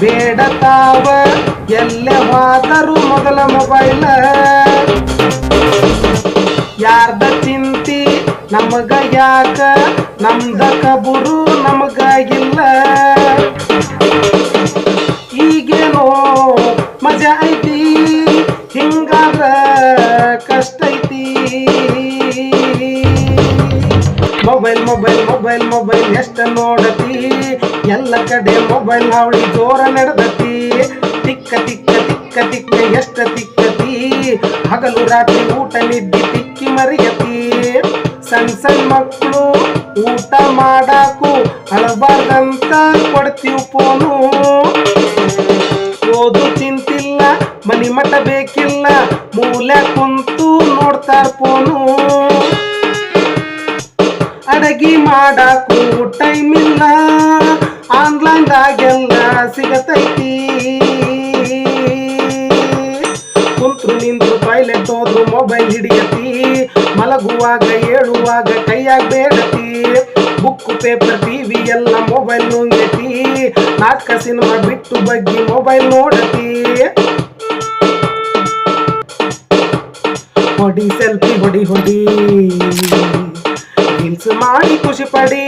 ಬೇಡ ತಾವ, ಎಲ್ಲೇ ಹೋದರು ಮೊದಲ ಮೊಬೈಲ. ಯಾರ್ದ ಚಿಂತಿ, ನಮಗ ಯಾಕ? ನಮ್ದ ಕಬುರು ನಮಗ ಇಲ್ಲ ಈಗೇನೋ ಮಜಾ ಐತಿ, ಹಿಂಗಾದ ಕಷ್ಟ ಐತಿ. ಮೊಬೈಲ್ ಮೊಬೈಲ್ ಮೊಬೈಲ್ ಮೊಬೈಲ್ ಎಷ್ಟ ನೋಡತಿ? ಎಲ್ಲ ಕಡೆ ಮೊಬೈಲ್ ಹಾವಳಿ ಜೋರ ನಡೆದತಿ. ತಿಕ್ಕ ತಿಕ್ಕ ತಿಕ್ಕ ತಿಕ್ಕ ಎಷ್ಟ ತಿಕ್ಕತಿ? ಹಗಲು ರಾತ್ರಿ ಊಟ ನಿದ್ದಿ ತಿಕ್ಕಿ ಮರಿಯತಿ. ಸಣ್ಣ ಸಣ್ಣ ಮಕ್ಕಳು ಊಟ ಮಾಡಾಕು ಅಳಬಾರ್ದಂತ ಕೊಡ್ತೀವಿ ಫೋನು. ಓದು ಚಿಂತಿಲ್ಲ ಮನಿ ಮಠ ಬೇಕಿಲ್ಲ ಮೂಲೆ ಕುಂತು ನೋಡ್ತಾರ ಫೋನು. ಅಡಗಿ ಮಾಡಾಕು ಟೈಮ್ ಇಲ್ಲ. ಆನ್ಲೈನ್ದಾಗೆಲ್ಲ ಸಿಗತೈತಿ. ಕುಂತು ನಿಂತು ಟಾಯ್ಲೆಟ್ ಹೋದ್ರು ಮೊಬೈಲ್ ಹಿಡಿಯತಿ. ಮಲಗುವಾಗ, ಏಳುವಾಗ ಕೈಯಾಗ ಬೇಡತಿ. ಬುಕ್ ಪೇಪರ್ ಟಿವಿ ಎಲ್ಲ ಮೊಬೈಲ್ ನುಂಗತಿ. ನಾಟಕ ಸಿನಿಮಾ ಬಿಟ್ಟು ಬಗ್ಗಿ ಮೊಬೈಲ್ ನೋಡತಿ. ಹೊಡಿ ಸೆಲ್ಫಿ ಹೊಡಿ ಹೊಡಿ. ರೀಲ್ಸ್ ಮಾಡಿ ಖುಷಿ ಪಡಿ.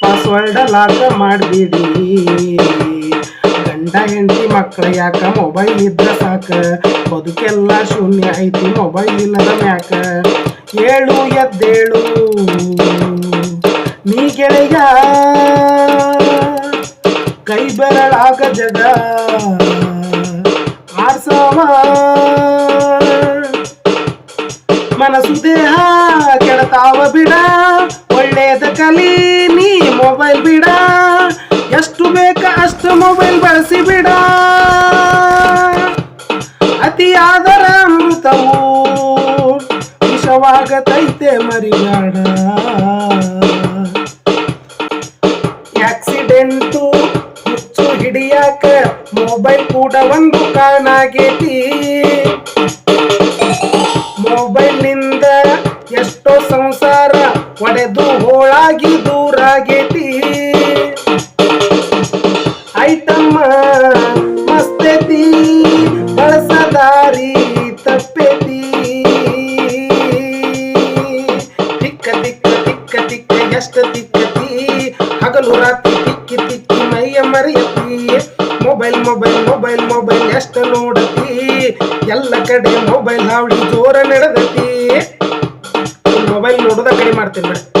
ಪಾಸ್ವರ್ಡ್ ಲಾಕ್ ಮಾಡಿಬಿಡಿ. ಗಂಡ ಹೆಂಡತಿ ಮಕ್ಕಳ ಯಾಕ ಮೊಬೈಲ್ ಇದ್ರ ಸಾಕ? ಬದುಕೆಲ್ಲ ಶೂನ್ಯ ಐತಿ ಮೊಬೈಲ್ ಇಲ್ಲದ ಮ್ಯಾಕ. ಏಳು ಎದ್ದೇಳು. ನೀ ಗೆಳೆಯ. ಕೈ ಬೆರಳಾಗ ಜಗ. ಆರ್ಸವ. ಮನಸು ದೇಹ ಬಿಡ ಒಳ್ಳೇದ ಕಲಿ, ನೀ ಮೊಬೈಲ್ ಬಿಡ. ಎಷ್ಟು ಬೇಕ ಅಷ್ಟು ಮೊಬೈಲ್ ಬಳಸಿ ಬಿಡ. ಅತಿಯಾದರ ಅಮೃತವು ವಿಷವಾಗತೈತೆ ಮರಿಬೇಡ ಆಕ್ಸಿಡೆಂಟು ಹುಚ್ಚು ಹಿಡಿಯಾಕ ಮೊಬೈಲ್ ಕೂಡ ಒಂದು ಕಾರಣ ಸಂಸಾರ ಒಡೆದು ಹೋಳಾಗಿ ದೂರಾಗೈತಿ. ಐತಮ್ಮ ಮಸ್ತೇತಿ, ಬಳಸದಾರಿ ತಪ್ಪೇತಿ. ತಿಕ್ಕ ತಿಕ್ಕ ತಿಕ್ಕ ತಿಕ್ಕ ಎಷ್ಟ ತಿಕ್ಕತಿ, ಹಗಲು ರಾತ್ರಿ ತಿಕ್ಕಿ ತಿಕ್ಕಿ ಮೈಯ ಮರೆಯತಿ. ಮೊಬೈಲ್ ಮೊಬೈಲ್ ಮೊಬೈಲ್ ಮೊಬೈಲ್ ಎಷ್ಟ ನೋಡತಿ, ಎಲ್ಲ ಕಡೆ ಮೊಬೈಲ್ ಹಾವಳಿ ಜೋರ ನಡೆದ ಮೊಬೈಲ್ ನೋಡೋದ ಕಡಿಮೆ ಮಾಡ್ತೀನಿ ಬಿಡಿ.